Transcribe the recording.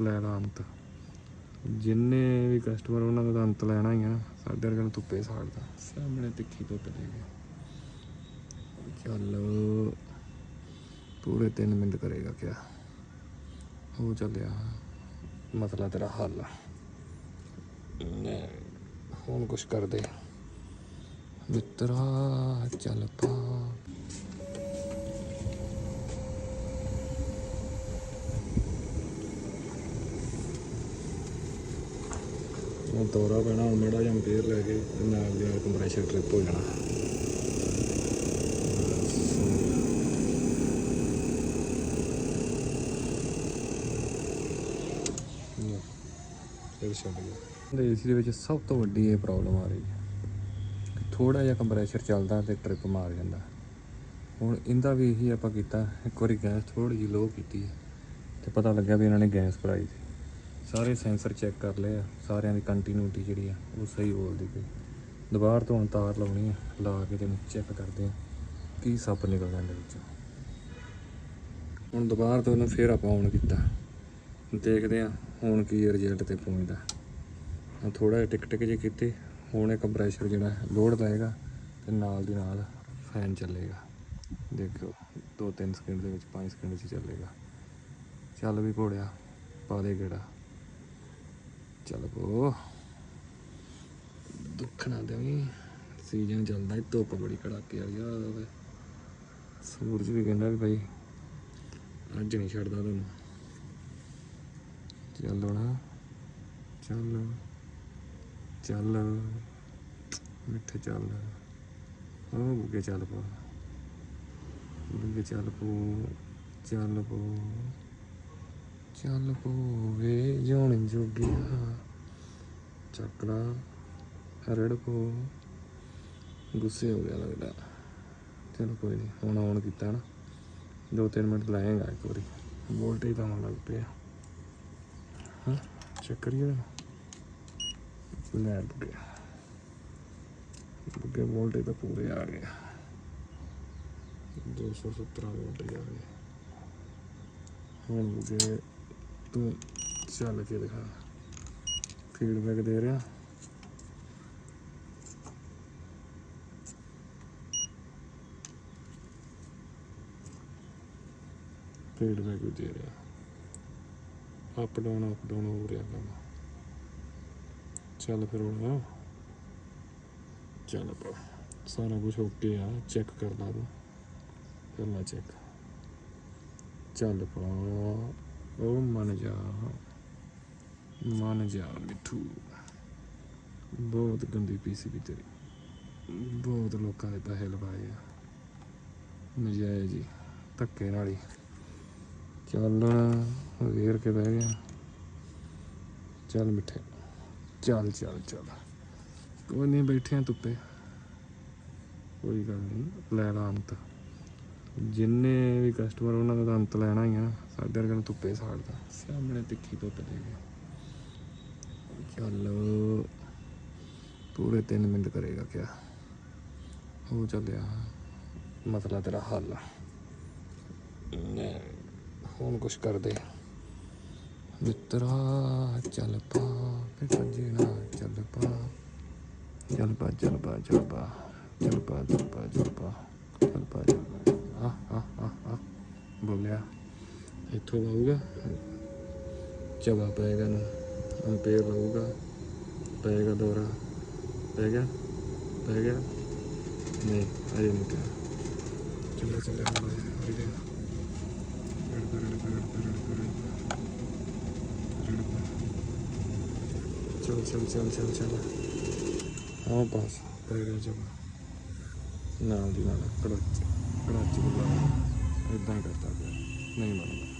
ਲੈ ਲਾ ਅੰਤ। ਜਿੰਨੇ ਵੀ ਕਸਟਮਰ ਉਹਨਾਂ ਦਾ ਅੰਤ ਲੈਣਾ ਹੀ ਆ। ਸਾਡੇ ਵਰਗੇ ਨੂੰ ਧੁੱਪੇ ਸਾੜਦਾ ਸਾਹਮਣੇ ਤਿੱਖੀ ਧੁੱਪ ਦੇ ਗਏ ਚੱਲ ਪੂਰੇ 3 ਮਿੰਟ ਕਰੇਗਾ ਕਿਆ? ਹੋ ਚੱਲਿਆ। ਮਸਲਾ ਤੇਰਾ ਹੱਲ। ਨੇ ਹੁਣ ਕੁਛ ਕਰਦੇ। ਮਿੱਤਰਾ ਚੱਲ ਪਾ ਉਹ ਦੌਰਾ ਪੈਣਾ, ਹੁਣ ਮਾੜਾ ਜਿਹਾ ਫੇਰ ਲੈ ਕੇ ਤੇ ਨਾਲ ਦੀ ਨਾਲ ਕੰਪਰੈਸ਼ਰ ਟ੍ਰਿਪ ਹੋ ਜਾਣਾ। ਫਿਰ ਛੱਡ ਗਿਆ। ਦੇ ਏਸੀ ਦੇ ਵਿੱਚ ਸਭ ਤੋਂ ਵੱਡੀ ਇਹ ਪ੍ਰੋਬਲਮ ਆ ਰਹੀ ਹੈ। ਥੋੜਾ ਜਿਹਾ ਕੰਪਰੈਸ਼ਰ ਚੱਲਦਾ ਤੇ ਟ੍ਰਿਪ ਮਾਰ ਜਾਂਦਾ। ਹੁਣ ਇਹਦਾ ਵੀ ਇਹੀ ਆਪਾਂ ਕੀਤਾ, ਇੱਕ ਵਾਰੀ ਗੈਸ ਥੋੜੀ ਜਿਹੀ ਲੋ ਕੀਤੀ ਹੈ ਤੇ ਪਤਾ ਲੱਗਿਆ ਵੀ ਇਹਨਾਂ ਨੇ ਗੈਸ ਭਰਾਈ ਸੀ। ਸਾਰੇ ਸੈਂਸਰ ਚੈੱਕ ਕਰ ਲਏ ਆ, ਸਾਰਿਆਂ ਦੀ ਕੰਟੀਨਿਊਟੀ ਜਿਹੜੀ ਆ, ਉਹ ਸਹੀ ਬੋਲਦੀ ਪਈ। ਦੁਬਾਰ ਤੋਂ ਹੁਣ ਤਾਰ ਲਾਉਣੀ ਆ, ਲਾ ਕੇ ਤੈਨੂੰ ਚੈੱਕ ਕਰਦੇ ਆ, ਕੀ ਸੱਪ ਨਿਕਲਦਾ ਇਹਦੇ ਵਿੱਚੋਂ। ਹੁਣ ਦੁਬਾਰ ਤੋਂ ਉਹਨੂੰ ਫੇਰ ਆਪਾਂ ਔਨ ਕੀਤਾ। ਦੇਖਦੇ ਆ, ਹੁਣ ਕੀ ਰਿਜ਼ਲਟ ਤੇ ਪਹੁੰਚਦਾ। ਹੁਣ ਥੋੜਾ ਜਿਹਾ ਟਿਕ ਟਿਕ ਜੇ ਕੀਤੇ, ਹੁਣ ਇਹ ਕੰਪਰੈਸ਼ਰ ਜਿਹੜਾ ਲੋਡ ਪਏਗਾ ਤੇ ਨਾਲ ਦੀ ਨਾਲ ਫੈਨ ਚੱਲੇਗਾ। ਦੇਖੋ 2-3 ਸਕਿੰਟ ਦੇ ਵਿੱਚ 5 ਸਕਿੰਟ 'ਚ ਚੱਲੇਗਾ। ਚੱਲ ਵੀ ਘੋੜਿਆ, ਪਾ ਦੇ ਗੇੜਾ। ਚੱਲ ਪੋ ਦੁੱਖ ਨਾ ਦੇਵੀਂ ਸੀਜ਼ਨ ਚੱਲਦਾ ਈ ਧੁੱਪ ਬੜੀ ਕੜਾਕੇ ਵਾਲੀ ਆ, ਓਏ। ਸੂਰਜ ਵੀ ਕਹਿੰਦਾ ਵੀ ਭਾਈ ਅੱਜ ਨਹੀਂ ਛੱਡਦਾ ਤੁਹਾਨੂੰ ਚੱਲ ਹੁਣ, ਚੱਲ ਚੱਲ, ਮਿੱਠੇ ਚੱਲ। ਉਹ ਬੁੱਗੇ ਚੱਲ ਪੋ। ਬੁੱਗੇ ਚੱਲ ਪੋ ਚੱਲ ਪੋ। ਚੱਲ ਪੋਵੇ ਜੋਣ ਜੋਗਿਆ ਚੱਕੜਾ ਰੜ ਪੋ ਗੁੱਸੇ ਹੋ ਗਿਆ ਲੱਗਦਾ। ਚਲੋ ਕੋਈ ਨਹੀਂ ਹੁਣ ਆਨ ਕੀਤਾ ਨਾ। ਦੋ ਤਿੰਨ ਮਿੰਟ ਲਾਏਗਾ ਇੱਕ ਵਾਰੀ। ਵੋਲਟੇਜ ਤਾਂ ਆਉਣ ਲੱਗ ਪਿਆ। ਹਾਂ ਚੈੱਕ ਕਰੀਏ ਲੈ ਬੁੱਗੇ ਬੁੱਗੇ ਵੋਲਟੇਜ ਤਾਂ ਪੂਰੇ ਆ ਗਏ। 217 ਵੋਲਟ ਆ ਗਏ। ਹੁਣ ਬੁੱਗੇ ਤੂੰ ਚੱਲ ਕੇ ਦਿਖਾ। ਫੀਡਬੈਕ ਦੇ ਰਿਹਾ। ਫੀਡਬੈਕ ਵੀ ਦੇ ਰਿਹਾ। ਅਪ ਡਾਊਨ ਅਪ ਡਾਊਨ ਹੋ ਰਿਹਾ ਕੰਮ। ਚੱਲ ਫਿਰ ਹੁਣ। ਚੱਲ ਪਾ ਸਾਰਾ ਕੁਝ ਓਕੇ ਆ ਚੈੱਕ ਕਰ ਲਾ ਤੂੰ। ਕਰ ਲਾ ਚੈੱਕ ਚੱਲ ਪਾ ਉਹ ਮਨ ਜਾ ਮਨ ਜਾ ਮਿੱਠੂ। ਬਹੁਤ ਗੰਦੀ ਪੀਸੀ ਵੀ ਤੇਰੀ। ਬਹੁਤ ਲੋਕਾਂ ਦੇ ਪੈਸੇ ਲਵਾਏ ਆ। ਨਜਾਇਜ਼ ਜੀ, ਧੱਕੇ ਨਾਲ ਹੀ। ਚੱਲ ਵੇਰ ਕੇ ਬਹਿ ਗਿਆ। ਚੱਲ ਮਿੱਠੇ। ਚੱਲ ਚੱਲ ਚੱਲ। ਕੋਈ ਨਹੀਂ ਬੈਠੇ ਆ ਧੁੱਪੇ। ਕੋਈ ਗੱਲ ਨਹੀਂ ਲੈ ਲਾ ਅੰਤ। ਜਿੰਨੇ ਵੀ ਕਸਟਮਰ ਉਹਨਾਂ ਦਾ ਤਾਂ ਅੰਤ ਲੈਣਾ ਹੀ ਆ। ਸਾਡੇ ਵਰਗੇ ਨੂੰ ਧੁੱਪੇ ਸਾੜਦਾ। ਸਾਹਮਣੇ ਤਿੱਖੀ ਧੁੱਪ ਦੇ ਗਏ ਚੱਲ। ਪੂਰੇ 3 ਮਿੰਟ ਕਰੇਗਾ ਕਿਆ। ਹੋ ਚੱਲਿਆ। ਮਸਲਾ ਤੇਰਾ ਹੱਲ। ਹੁਣ ਕੁਛ ਕਰਦੇ। ਮਿੱਤਰਾ, ਚੱਲ ਪਾ। ਫਿਰ ਜੀਣਾ ਚੱਲ ਪਾ ਚੱਲ ਪਾ ਚੱਲ ਪਾ। ਚੱਲ ਪਾ ਚੱਲ ਪਾ ਚੱਲ ਪਾ। ਚੱਲ ਪਾ ਚੱਲ ਪਾ ਚੱਲ ਪਾ ਆ ਆ ਆ ਆ ਬੋਲਿਆ ਇੱਥੋਂ ਆਊਗਾ ਚਵਾ ਪਏਗਾ ਨਾ ਅੰਪੇਰ ਰਹੂਗਾ ਪਏਗਾ ਦੌਰਾ ਪੈ ਗਿਆ ਪੈ ਗਿਆ ਨਹੀਂ ਅਜੇ ਨਹੀਂ ਪਿਆ। ਚੱਲੇ ਚੱਲੇ ਹੁਣ ਹਰੀ ਦੇ ਰੜ ਕਰ ਰੜ ਕਰ ਰੜ ਕਰ ਰੜ ਕਰ ਰੜ ਕਰ ਚਲ ਚਲ ਚਲ ਚਲ ਚਲ। ਹਾਂ ਬਸ। ਪੈ ਗਿਆ ਜਮਾ। ਨਾਲ ਦੀ ਨਾਲ ਕੜਚ ਕੜਚ ਬੁਲਾ ਇਦਾਂ ਹੀ ਕਰਦਾ ਪਿਆ। ਨਹੀਂ ਬਣਦਾ।